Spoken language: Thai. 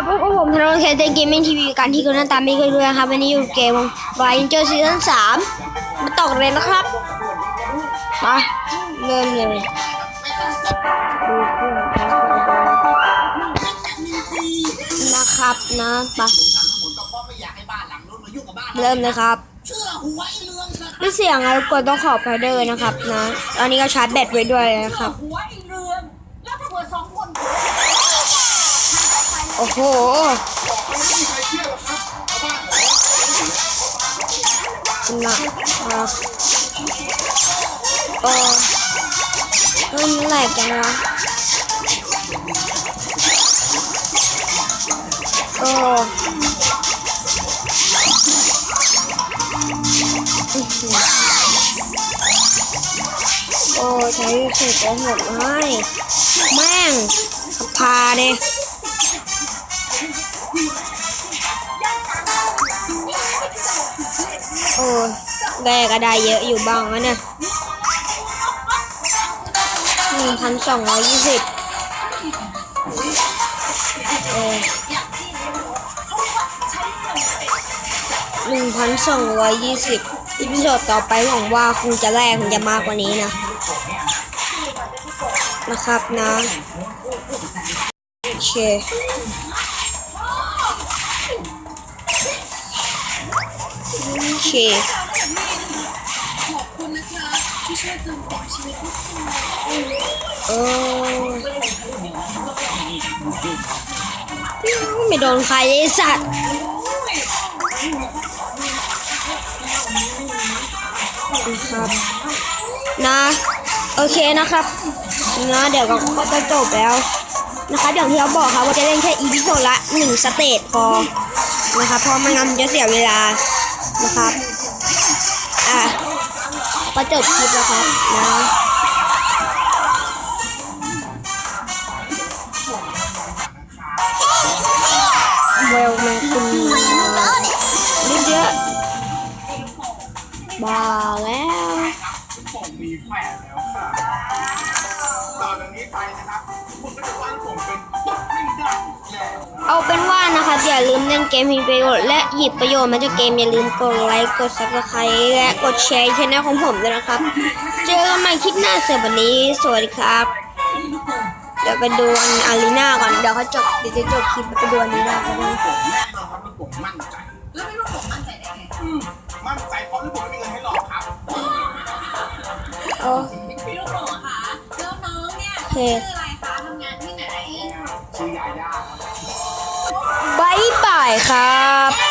ครับพวกบผมธนงเทนเตนเกมมิ่งทีวีการที่คุณหน้าตามไม่เคยดูนะครับวันนี้อยู่เกมวายเจอร์ซีซั่นสามมาตอกเลยนะครับมาเริ่มเลยนะครับนะไปเริ่มเลยครับไม่เสียงอะไรกดต้องขอไปเดอร์นะครับนะตอนนี้ก็ชาร์จแบตไว้ด้วยนะครับ หัวไอ้เรืองแล้วถ้าเกิดสองคน โอ้โห นะครับโอ้ยมันแหลกจังวะโอ้โอ้ใช้สุดจะหมดให้แม่งพาเด้ โอ้แรกก็ได้เยอะอยู่บ้างนะเนี่ยหนึ่งพันสองร้อยยี่สิบเออหนึ่งพันสองร้อยยี่สิบอีพิโซดต่อไปหวังว่าคงจะแรกคงจะมากกว่านี้นะ นะครับนะโอเค โอเคเออไม่โดนใครเลยไอ้สัตว์นะครับนะโอเคนะครับนะเดี๋ยวก็ก็จะจบแล้วนะครับอย่างที่เขาบอกครับว่าจะเล่นแค่อีพิโซดละหนึ่งสเตจพอนะครับเพราะไม่งั้นจะเสียเวลา นะครับ อะก็จบคลิปแล้วครับนะเวลแมันคุณนิดเยอะบ้าแล้วผมมีแฟนแล้วค่ะตอนนี้ไปนะครับผมก็จะวางผมเป็นตก ลืมเล่นเกมมีประโยชน์และหยิบประโยชน์มาจากเกมอย่าลืมกดไลค์กดซับสไครต์และกดแชร์ช่องของผมด้วยนะครับ เจอกันใหม่คลิปหน้าเสำหรับวันนี้ สวัสดีครับ เดี๋ยวไปดูอันอารีนาก่อน เดี๋ยวเขาจบเดี๋ยวจะจบคลิปไปดูอารีนากันเลยผมแน่นอนครับว่าผมมั่นใจแล้วไม่รู้ผมมั่นใจได้ไงมั่นใจเพราะที่ผมไม่มีเงินให้หลอกครับโอ้พี่ลูกหมูค่ะแล้วน้องเนี่ยชื่ออะไรคะทำงานที่ไหนชื่อยาย่าี่ป่ายครับ